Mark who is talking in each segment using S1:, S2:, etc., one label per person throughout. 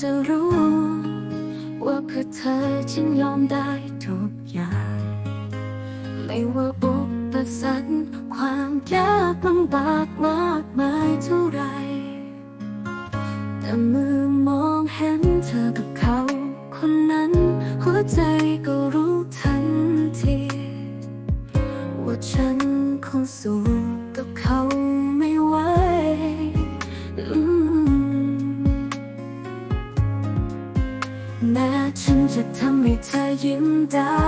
S1: จะรู้ ว่าเพื่อเธอฉันยอมได้ทุกอย่าง ไม่ว่าอุปสรรคความยากลำบากมากมายเท่าไร แต่มือมองเห็นเธอกับเขา คนนั้น หัวใจก็รู้ทันที ว่าฉันคงสู้ จะทำให้เธอยิ้มได้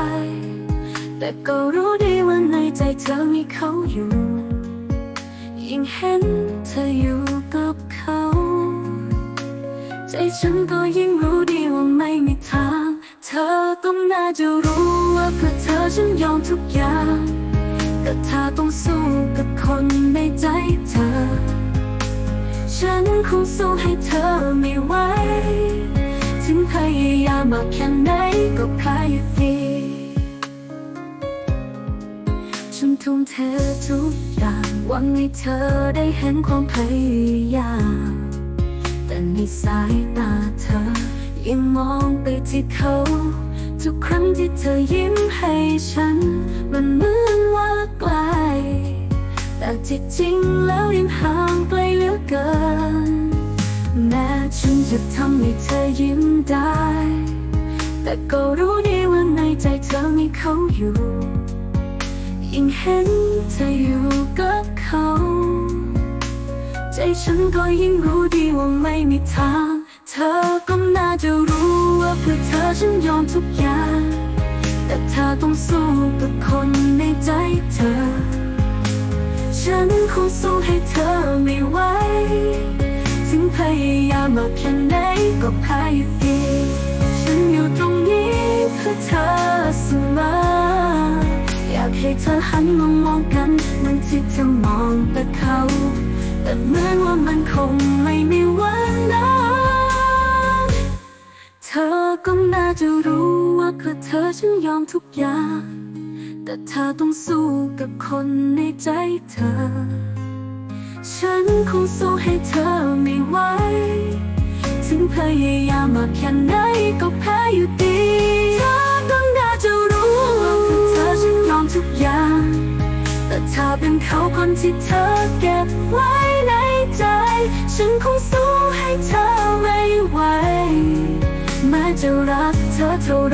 S1: แต่ก็รู้ดีว่าในใจเธอมีเขาอยู่ ยิ่งเห็นเธออยู่กับเขา ใจฉันก็ยิ่งรู้ดีว่าไม่มีทาง เธอต้องน่าจะรู้ว่าเพื่อเธอฉันยอมทุกอย่างแต่ถ้าต้องสู้กับคนในใจเธอ ฉันคงสู้ให้เธอไม่ไหว ถึงพยายามมากแค่ไหนก็พ่ายอยู่ดีฉันทุ่มเททุกอย่างหวังให้เธอได้เห็นความพยายามแต่ในสายตาเธอยังมองไปที่เขา ทุกครั้งที่เธอยิ้มให้ฉัน มันเหมือนว่าไกล แต่ที่จริงแล้วยังห่างไกลเหลือเกิน แม้ฉันจะทำให้เธอยิ้มได้ แต่ก็รู้ดีว่าในใจเธอมีเขาอยู่ยิ่งเห็นเธออยู่กับเขา ใจฉันก็ยิ่งรู้ดีว่าไม่มีทาง เธอก็น่าจะรู้ว่าเพื่อเธอฉันยอมทุกอย่าง แต่เธอต้องสู้กับคนในใจเธอ ฉันคงสู้ให้เธอไม่ไหว พยายามมากแค่ไหนก็พ่ายอยู่ดีฉันอยู่ตรงนี้เพื่อเธอเสมออยากให้เธอหันมามองกันเหมือนที่เธอมองแต่เขา แต่เหมือนว่ามันคงไม่มีวันนั้นเธอก็น่าจะรู้ว่าเพื่อเธอฉันยอมทุกอย่าง แต่เธอต้องสู้กับคนในใจเธอ ฉันคงสู้ให้เธอไม่ไหว ถึงพยายามมากแค่ไหนก็แพ้อยู่ดีเธอก็น่าจะรู้ว่าเธอฉันยอมทุกอย่าง แต่ถ้าเป็นเขาคนที่เธอเก็บไว้ในใจ ฉันคงสู้ให้เธอไม่ไหว แม้จะรักเธอเท่าไร